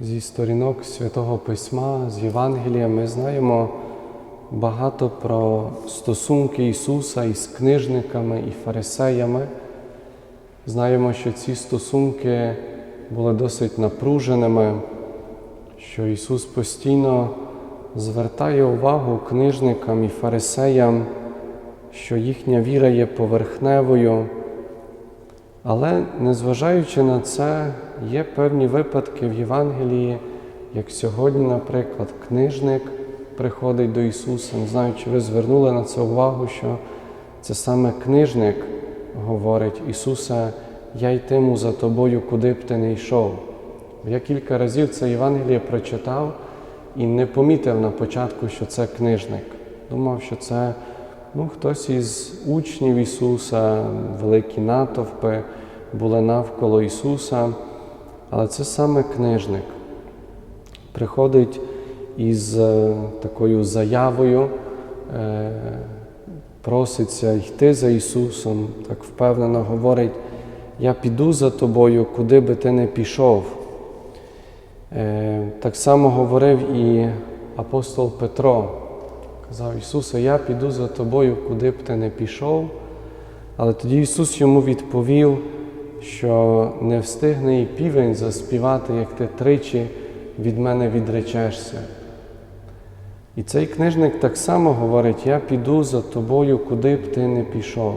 Зі сторінок Святого Письма, з Євангелія ми знаємо багато про стосунки Ісуса із книжниками і фарисеями. Знаємо, що ці стосунки були досить напруженими, що Ісус постійно звертає увагу книжникам і фарисеям, що їхня віра є поверхневою. Але незважаючи на це, є певні випадки в Євангелії, як сьогодні, наприклад, книжник приходить до Ісуса. Не знаю, чи ви звернули на це увагу, що це саме книжник говорить Ісусе, я йтиму за тобою, куди б ти не йшов. Я кілька разів це Євангеліє прочитав і не помітив на початку, що це книжник. Думав, що це ну, хтось із учнів Ісуса, великі натовпи були навколо Ісуса, але це саме книжник. Приходить із е, такою заявою, е, проситься йти за Ісусом, так впевнено говорить, я піду за тобою, куди би ти не пішов. Е, Так само говорив і апостол Петро. Казав Ісусе, я піду за тобою, куди б ти не пішов. Але тоді Ісус йому відповів, що не встигне і півень заспівати, як ти тричі від мене відречешся. І цей книжник так само говорить: Я піду за тобою, куди б ти не пішов.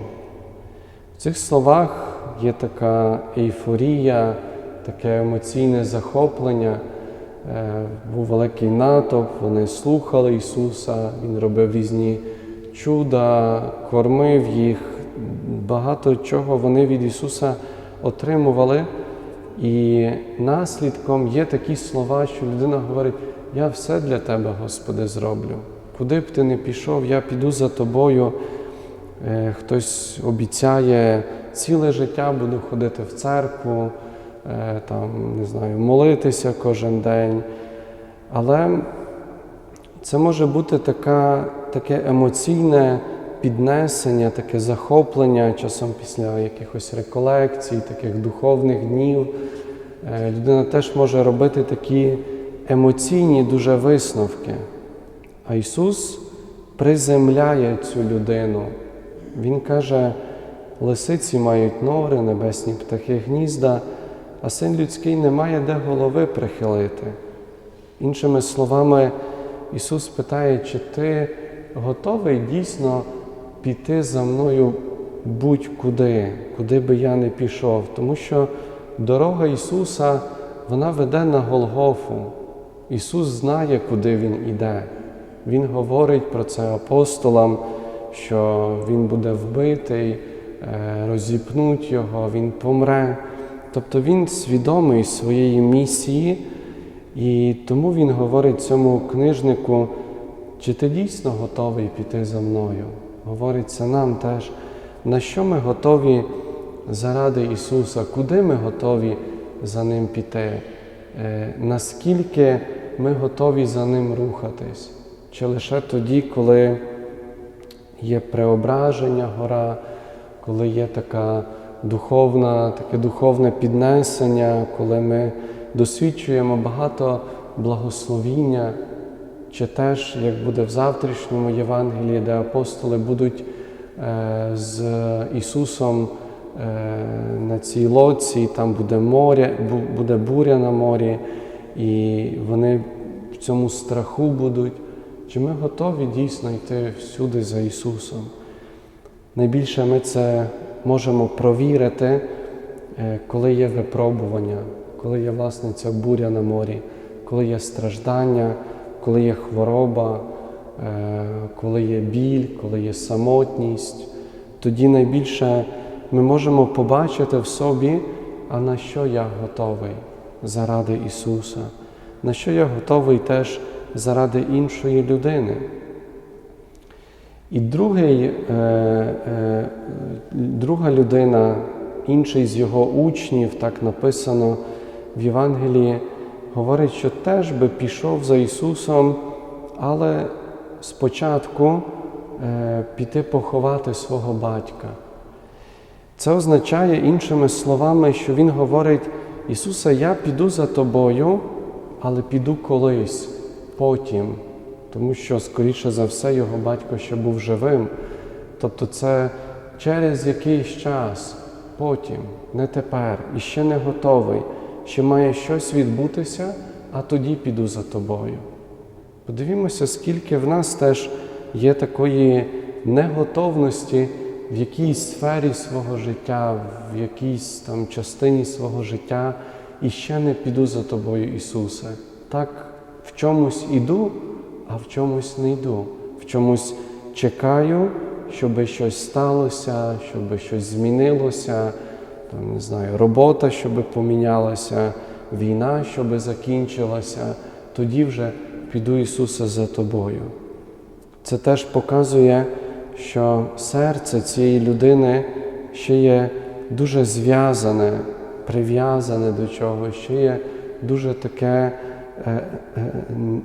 В цих словах є така ейфорія, таке емоційне захоплення. Е, Був великий натовп, вони слухали Ісуса, Він робив різні чуда, кормив їх. Багато чого вони від Ісуса отримували. І наслідком є такі слова, що людина говорить: Я все для Тебе, Господи, зроблю. Куди б ти не пішов, я піду за тобою. Е, Хтось обіцяє ціле життя буду ходити в церкву, там, не знаю, молитися кожен день. Але це може бути така, таке емоційне піднесення, таке захоплення часом після якихось реколекцій, таких духовних днів. Е, Людина теж може робити такі емоційні дуже висновки. А Ісус приземляє цю людину. Він каже, лисиці мають нори, небесні птахи гнізда, а син людський не має де голови прихилити. Іншими словами, Ісус питає, чи ти готовий дійсно піти за мною будь-куди, куди би я не пішов, тому що дорога Ісуса вона веде на Голгофу. Ісус знає, куди Він іде. Він говорить про це апостолам, що Він буде вбитий, е, розіпнуть його, Він помре. Тобто Він свідомий своєї місії, і тому Він говорить цьому книжнику, чи ти дійсно готовий піти за мною? Говориться нам теж, на що ми готові заради Ісуса, куди ми готові за Ним піти, Е, наскільки ми готові за Ним рухатись, чи лише тоді, коли є преображення гора, коли є така духовна, таке духовне піднесення, коли ми досвідчуємо багато благословіння, чи теж, як буде в завтрашньому Євангелії, де апостоли будуть е, з Ісусом е, на цій лодці, там буде море, буде буря на морі, і вони в цьому страху будуть. Чи ми готові дійсно йти всюди за Ісусом? Найбільше ми це можемо провірити, е, коли є випробування, коли є власне ця буря на морі, коли є страждання, коли є хвороба, е, коли є біль, коли є самотність. Тоді найбільше ми можемо побачити в собі, а на що я готовий заради Ісуса, на що я готовий теж заради іншої людини. І другий, е, е, друга людина, інший з його учнів, так написано в Євангелії, говорить, що теж би пішов за Ісусом, але спочатку е, піти поховати свого батька. Це означає іншими словами, що Він говорить, Ісусе, я піду за тобою, але піду колись, потім, тому що, скоріше за все, його батько ще був живим. Тобто це через якийсь час, потім, не тепер, і ще не готовий, ще має щось відбутися, а тоді піду за тобою. Подивімося, скільки в нас теж є такої неготовності в якійсь сфері свого життя, в якійсь там частині свого життя, і ще не піду за тобою, Ісусе. Так в чомусь іду, а в чомусь не йду, в чомусь чекаю, щоб щось сталося, щоб щось змінилося, там, не знаю, робота, щоб помінялася, війна, щоб закінчилася, тоді вже піду Ісусе за тобою. Це теж показує, що серце цієї людини ще є дуже зв'язане, прив'язане до чогось, ще є дуже таке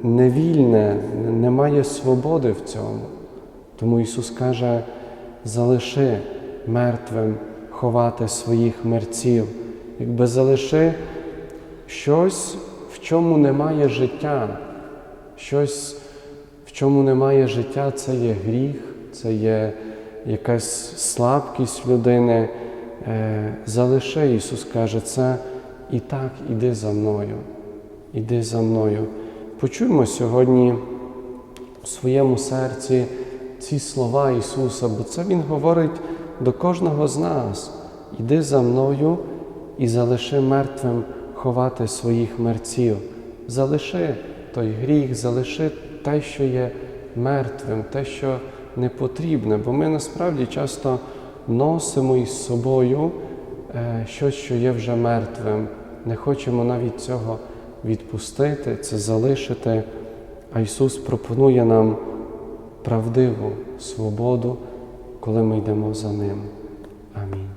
невільне, немає свободи в цьому. Тому Ісус каже: залиши мертвим ховати своїх мерців, якби залиши щось, в чому немає життя, щось, в чому немає життя, це є гріх, це є якась слабкість людини. Е, Залиши, Ісус каже, це і так іди за мною, іди за мною. Почуємо сьогодні у своєму серці ці слова Ісуса, бо це Він говорить до кожного з нас. Іди за мною і залиши мертвим ховати своїх мерців. Залиши той гріх, залиши те, що є мертвим, те, що не потрібне, бо ми насправді часто носимо із собою е, щось, що є вже мертвим. Не хочемо навіть цього відпустити, це залишити. А Ісус пропонує нам правдиву свободу, коли ми йдемо за Ним. Амінь.